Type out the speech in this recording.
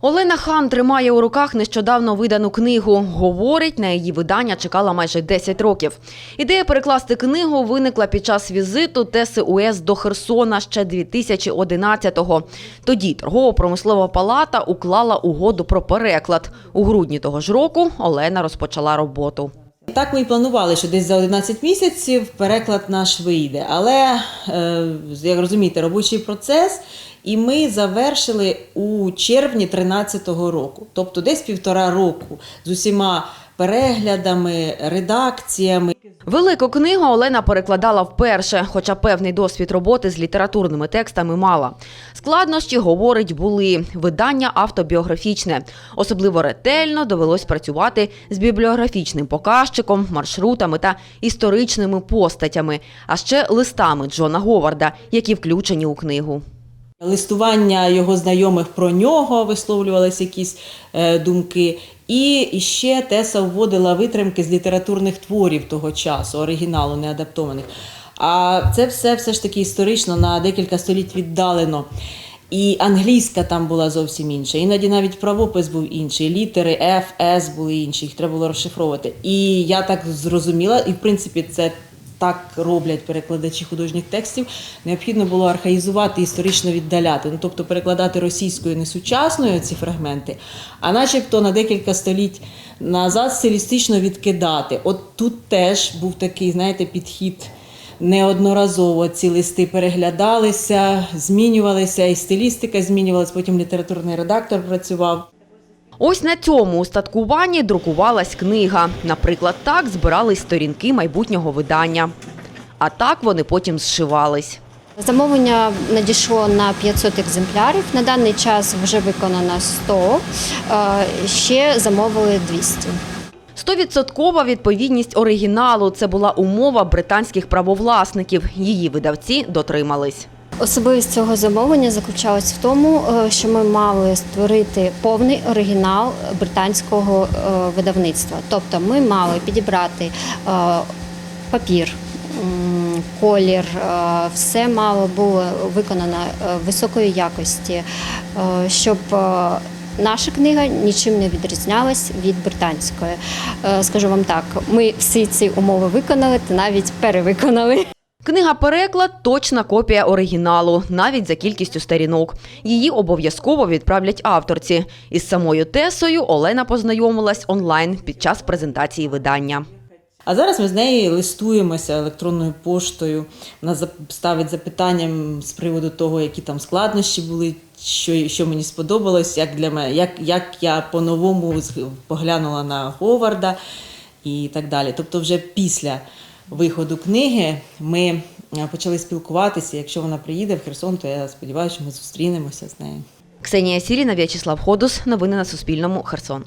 Олена Хан тримає у руках нещодавно видану книгу. Говорить, на її видання чекала майже 10 років. Ідея перекласти книгу виникла під час візиту Теси УС до Херсона ще 2011-го. Тоді торгово-промислова палата уклала угоду про переклад. У грудні того ж року Олена розпочала роботу. Так ми і планували, що десь за 11 місяців переклад наш вийде. Але, е, як розумієте, робочий процес, і ми завершили у червні 2013 року, тобто десь півтора року з усіма переглядами, редакціями. Велику книгу Олена перекладала вперше, хоча певний досвід роботи з літературними текстами мала. Складнощі, говорить, були. Видання автобіографічне. Особливо ретельно довелось працювати з бібліографічним показчиком, маршрутами та історичними постатями, а ще листами Джона Говарда, які включені у книгу. Листування його знайомих про нього висловлювалися якісь е, думки. І ще Теса вводила витримки з літературних творів того часу, оригіналу, не адаптованих. А це все все ж таки історично на декілька століть віддалено. І англійська там була зовсім інша. Іноді навіть правопис був інший. Літери F, S були інші, їх треба було розшифровувати. І я так зрозуміла, і в принципі це так роблять перекладачі художніх текстів, необхідно було архаїзувати, історично віддаляти. Ну, тобто перекладати російською не сучасною ці фрагменти, а начебто на декілька століть назад стилістично відкидати. От тут теж був такий, знаєте, підхід. Неодноразово ці листи переглядалися, змінювалися, і стилістика змінювалася, потім літературний редактор працював. Ось на цьому устаткуванні друкувалась книга. Наприклад, так збирались сторінки майбутнього видання. А так вони потім зшивались. Замовлення надійшло на 500 екземплярів. На даний час вже виконано 100, е, ще замовили 200. Стовідсоткова відповідність оригіналу це була умова британських правовласників. Її видавці дотримались. Особливість цього замовлення заключалась в тому, е, що ми мали створити повний оригінал британського е, видавництва. Тобто ми мали підібрати е, папір, колір, все мало було виконано високої якості, щоб Наша книга нічим не відрізнялась від британської. Скажу вам так, ми всі ці умови виконали та навіть перевиконали. Книга переклад точна копія оригіналу, навіть за кількістю сторінок. Її обов'язково відправлять авторці. Із самою Тесою Олена познайомилась онлайн під час презентації видання. А зараз ми з нею листуємося електронною поштою. Вона ставить запитання з приводу того, які там складнощі були, що, що мені сподобалось, як для мене, як, як я по-новому поглянула на Говарда і так далі. Тобто, вже після виходу книги ми е, почали спілкуватися. Якщо вона приїде в Херсон, то я сподіваюся, що ми зустрінемося з нею. Ксенія Сіріна, В'ячеслав Ходус. Новини на Суспільному. Херсон.